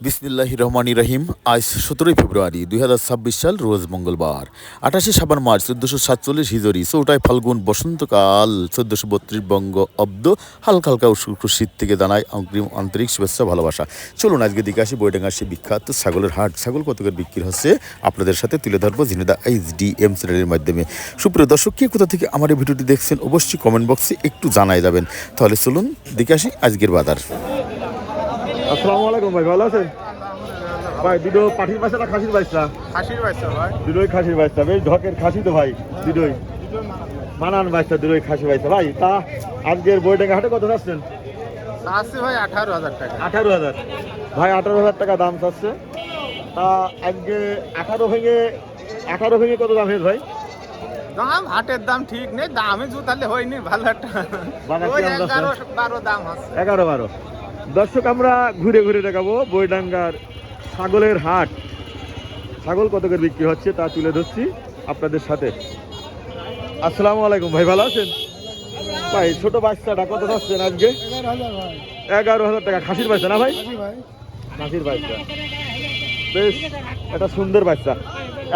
বিসমিল্লাহ রহমানি রহিম। আজ সতেরোই ফেব্রুয়ারি দুই হাজার ছাব্বিশ সাল, রোজ মঙ্গলবার। আঠাশে সাবান মার্চ চোদ্দোশো সাতচল্লিশ হিজরি চৌটায় ফাল্গুন বসন্তকাল, চোদ্দোশো বত্রিশ বঙ্গ অব্দ, হালকা হালকা উষ্ণ শীত থেকে জানায় অগ্রিম আন্তরিক শুভেচ্ছা ভালোবাসা। চলুন আজকে দিকে আসি বইডাঙ্গা সে বিখ্যাত ছাগলের হাট। ছাগল কত করে বিক্রি হচ্ছে? আপনাদের সাথে তুলে ধরবো জিনেদা এইচ ডি এম চ্যানেলের মাধ্যমে। সুপ্রিয় দর্শক, কে কোথা থেকে আমার এই ভিডিওটি দেখছেন, অবশ্যই কমেন্ট বক্সে একটু জানাই যাবেন। তাহলে চলুন দিকে আসি আজকের বাজার। আসসালামু আলাইকুম ভাই ভালো আছেন? ভাই দুটো পাঠির বাচ্চা না খাসির বাচ্চা খাসির বাচ্চা ভাই। দুটোই খাসির বাচ্চা বেশ ঢকের খাসি তো ভাই দুটোই মানান বাচ্চা দুটোই খাসি বাচ্চা ভাই তা আজকের বইটাকে হাটে কত যাচ্ছেন আছে ভাই আঠারো হাজার টাকা। আঠারো হাজার। ভাই আঠারো হাজার টাকা দাম চাচ্ছে। তা আজকে আঠারো ভেঙে আঠারো ভেঙে কত দাম ভাই? দাম হাটের দাম ঠিক নেই দামে জুতালে হয়নি ভালো একটা? এগারো বারো দাম আছে। এগারো বারো। দর্শক আমরা ঘুরে ঘুরে দেখাবো বইডাঙ্গার ছাগলের হাট। ছাগল কত করে বিক্রি হচ্ছে তা তুলে ধরছি আপনাদের সাথে। আসসালামু আলাইকুম ভাই ভালো আছেন? ভাই ছোট বাচ্চাটা কত যাচ্ছেন আজকে? এগারো হাজার টাকা। খাসির বাচ্চা না ভাই? খাসির বাচ্চা। বেশ এটা সুন্দর বাচ্চা।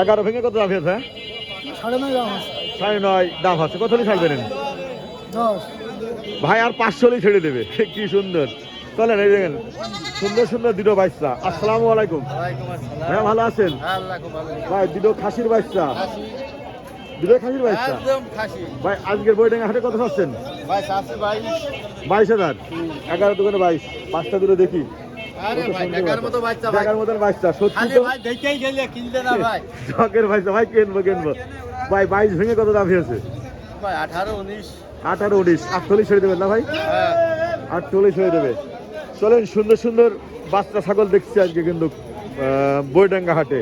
এগারো ভেঙে কত দাম হয়েছে হ্যাঁ? সাড়ে নয় দাম আছে কত ছাড়বেন? ভাই আর পাঁচশো ছেড়ে দেবে। কি সুন্দর। চলেন এই দেখেন সুন্দর সুন্দর দুটো বাচ্চা আসসালামু আলাইকুম। হ্যাঁ ভালো আছেন? ভাই দুটো খাসির বাচ্চা দুটো খাসির বাচ্চা ভাই আজকের হাটে কত পাচ্ছেন বাইশ। হাজার? এগারো দোকানে বাইশ। পাঁচটা দুটো দেখি। ভাই বাইশ ভেঙে কত দাম হয়েছে? ভাই আঠারো উনিশ। আটচল্লিশ ছেড়ে দেবেন না ভাই? হ্যাঁ। আটচল্লিশ হয়ে দেবে। চলেন, সুন্দর সুন্দর বাচ্চা ছাগল দেখছি আজকে কিন্তু বইডাঙ্গা হাটে।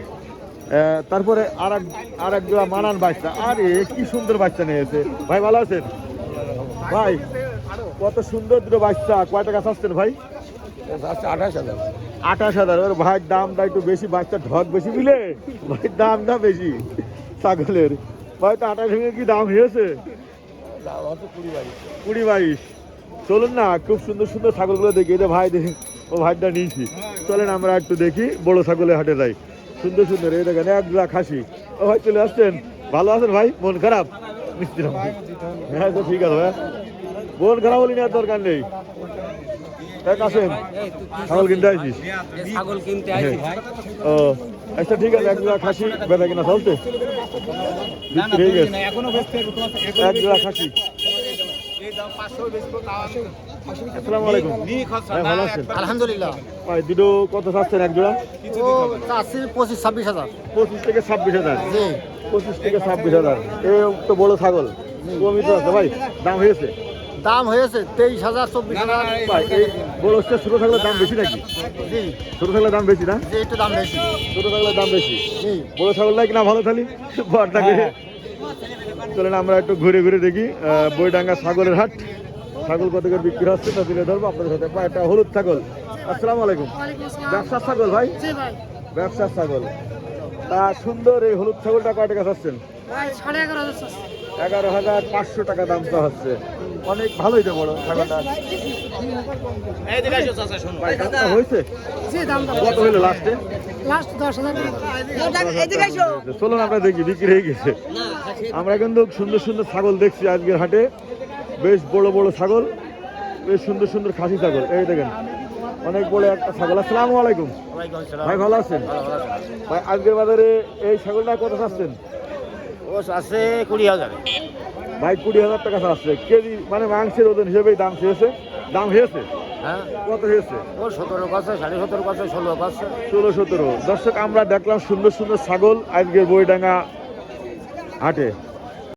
তারপরে আর এক আর এক জোড়া মানান বাচ্চা। আরে, কি সুন্দর বাচ্চা নিয়েছে ভাই, ভালো আছেন? ভাই, কত সুন্দর দুটো বাচ্চা। কয় টাকা চাচ্ছেন ভাই? আঠাশ হাজার। আঠাশ হাজার ওর ভাইয়ের দামটা একটু বেশি বাচ্চা ঢক বেশি মিলে ভাই, দামটা বেশি ছাগলের। ভাই, তো আঠাশ কি দাম হয়েছে? কুড়ি বাইশ কুড়ি বাইশ। চলুন না খুব সুন্দর সুন্দর ছাগলগুলো দেখি। এই ভাই দেখি ও ভাইটা নিয়েছি। চলেন আমরা একটু দেখি বড় ছাগলের হাটে যাই। সুন্দর সুন্দর এই দেখেন এক জোড়া খাসি ও ভাই চলে আসছেন? ভালো আছেন ভাই? মন খারাপ? হ্যাঁ তো ঠিক আছে ভাই মন খারাপ হলি না দরকার নেই। এক আসেন। ছাগল কিনতে আসিস আইছি ও আচ্ছা ঠিক আছে এক জোড়া খাসি বেদা কিনা চলতে হয়ে এখনও বেচতে এক জোড়া খাসি আসসালামু আলাইকুম। হ্যাঁ, ভালো আছেন? আলহামদুলিল্লাহ। ভাই দুটো কত চাচ্ছেন? এক জোড়া? ও চাচ্ছি পঁচিশ ছাব্বিশ হাজার। পঁচিশ থেকে ছাব্বিশ হাজার? জি। পঁচিশ থেকে ছাব্বিশ হাজার। এ তো বড় ছাগল। কমই তো আছে। ভাই দাম হয়েছে? দাম হয়েছে তেইশ হাজার চব্বিশ হাজার। বড় হচ্ছে ছোট থাকলে দাম বেশি নাকি? জি। ছোট থাকলে দাম বেশি না? জি একটু দাম বেশি। ছোট থাকলে দাম বেশি। বড় ছাগল লাগে না ভালো থালি? চলেন আমরা একটু ঘুরে ঘুরে দেখি আহ, বইডাঙ্গা ছাগলের হাট। ছাগল কত করে বিক্রি হচ্ছে তা তুলে ধরবো আপনাদের সাথে একটা হলুদ ছাগল। আসসালামু আলাইকুম। ব্যবসার ছাগল ভাই? ব্যবসার ছাগল। তা সুন্দর এই হলুদ ছাগলটা কয় টাকা চাচ্ছেন? সাড়ে এগারো হাজার পাঁচশো টাকা দাম তো হচ্ছে। অনেক ভালোই তো বড় ছাগলটা। হয়েছে? জি দাম দাম। কত হইল লাস্টে চলুন আমরা দেখি বিক্রি হয়ে গেছে। আমরা কিন্তু সুন্দর সুন্দর ছাগল দেখছি আজকের হাটে। বেশ বড় বড় ছাগল বেশ সুন্দর সুন্দর খাসি ছাগল। এই দেখেন অনেক বড় একটা ছাগল। আসসালামু আলাইকুম। ভাই ভালো আছেন? ভাই আজকের বাজারে এই ছাগলটা কত চাচ্ছেন? ও আছে কুড়ি হাজার। ভাই কুড়ি হাজার টাকা আসছে কেজি মানে মাংসের ওজন হিসেবেই দাম হয়েছে। দাম হয়েছে? হ্যাঁ। কত হয়েছে? ও সতেরো সাড়ে সতেরো ষোলো ষোলো সতেরো। দর্শক আমরা দেখলাম সুন্দর সুন্দর ছাগল আজকে বইডাঙ্গা হাটে।